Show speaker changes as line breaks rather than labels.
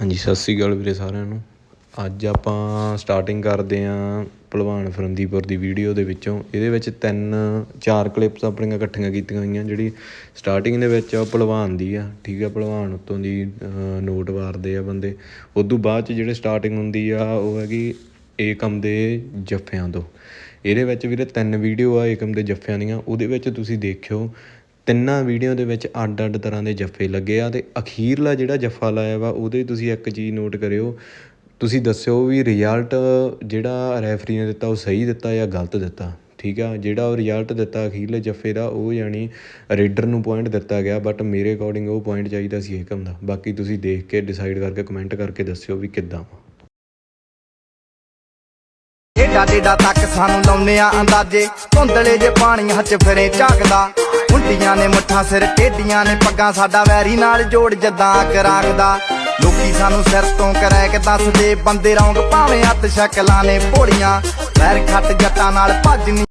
ਹਾਂਜੀ, ਸਤਿ ਸ੍ਰੀ ਅਕਾਲ ਵੀਰੇ ਸਾਰਿਆਂ ਨੂੰ। ਅੱਜ ਆਪਾਂ ਸਟਾਰਟਿੰਗ ਕਰਦੇ ਹਾਂ ਭਲਵਾਨ ਫਰੰਦੀਪੁਰ ਦੀ ਵੀਡੀਓ ਦੇ ਵਿੱਚੋਂ। ਇਹਦੇ ਵਿੱਚ ਤਿੰਨ, ਚਾਰ ਕਲਿੱਪਸ ਆਪਣੀਆਂ ਇਕੱਠੀਆਂ ਕੀਤੀਆਂ ਹੋਈਆਂ, ਜਿਹੜੀ ਸਟਾਰਟਿੰਗ ਦੇ ਵਿੱਚ ਭਲਵਾਨ ਦੀ ਆ, ਠੀਕ ਆ? ਭਲਵਾਨ ਉੱਤੋਂ ਦੀ ਨੋਟ ਵਾਰਦੇ ਆ ਬੰਦੇ। ਉਦੋਂ ਬਾਅਦ ਚ ਜਿਹੜੇ ਸਟਾਰਟਿੰਗ ਹੁੰਦੀ ਆ, ਉਹ ਹੈਗੀ ਏਕਮ ਦੇ ਜੱਫਿਆਂ ਤੋਂ। ਇਹਦੇ ਵਿੱਚ ਵੀਰੇ ਤਿੰਨ ਵੀਡੀਓ ਆ ਏਕਮ ਦੇ ਜੱਫਿਆਂ ਦੀਆਂ। ਉਹਦੇ ਵਿੱਚ ਤੁਸੀਂ ਦੇਖਿਓ ਤਿੰਨਾਂ ਵੀਡੀਓ ਦੇ ਵਿੱਚ ਅੱਡ-ਅੱਡ ਤਰ੍ਹਾਂ ਦੇ ਜੱਫੇ ਲੱਗੇ ਆ ਅਤੇ ਅਖੀਰਲਾ ਜਿਹੜਾ ਜੱਫਾ ਲਾਇਆ ਵਾ, ਉਹਦੇ ਤੁਸੀਂ ਇੱਕ ਚੀਜ਼ ਨੋਟ ਕਰਿਓ। ਤੁਸੀਂ ਦੱਸਿਓ ਵੀ ਰਿਜ਼ਲਟ ਜਿਹੜਾ ਰੈਫਰੀ ਨੇ ਦਿੱਤਾ, ਉਹ ਸਹੀ ਦਿੱਤਾ ਜਾਂ ਗਲਤ ਦਿੱਤਾ? ਠੀਕ ਆ? ਜਿਹੜਾ ਉਹ ਰਿਜ਼ਲਟ ਦਿੱਤਾ ਅਖੀਰਲੇ ਜੱਫੇ ਦਾ, ਉਹ ਯਾਨੀ ਰੇਡਰ ਨੂੰ ਪੁਆਇੰਟ ਦਿੱਤਾ ਗਿਆ ਬਟ ਮੇਰੇ ਅਕੋਰਡਿੰਗ ਉਹ ਪੁਆਇੰਟ ਚਾਹੀਦਾ ਸੀ ਏਕਮ ਦਾ। ਬਾਕੀ ਤੁਸੀਂ ਦੇਖ ਕੇ ਡਿਸਾਈਡ ਕਰਕੇ ਕਮੈਂਟ ਕਰਕੇ ਦੱਸਿਓ ਵੀ ਕਿੱਦਾਂ ਵਾ।
ਏਡਾ ਡੇਡਾ ਤੱਕ ਸਾਨੂੰ ਲਾਉਨੇ ਆ ਅੰਦਾਜ਼ੇ। ਧੁੰਦਲੇ ਜੇ ਪਾਣੀਆਂ 'ਚ ਫਿਰੇ ਝਾਕਦਾ। ਹੁੰਡੀਆਂ ਨੇ ਮੁੱਠਾਂ ਸਿਰ ਟੇਡੀਆਂ ਨੇ ਪੱਗਾਂ ਸਾਡਾ ਵੈਰੀ ਨਾਲ ਜੋੜ ਜਦਾਂ ਕਰਾਗਦਾ। ਲੋਕੀ ਸਾਨੂੰ ਸਿਰ ਤੋਂ ਕਰੈ ਕੇ ਦੱਸਦੇ, ਬੰਦੇ ਰੌਂਗ ਭਾਵੇਂ ਹੱਥ ਸ਼ਕਲਾਂ ਨੇ ਭੋਲੀਆਂ ਪੈਰ ਖੱਟ ਜੱਟਾਂ ਨਾਲ ਭੱਜਨੀ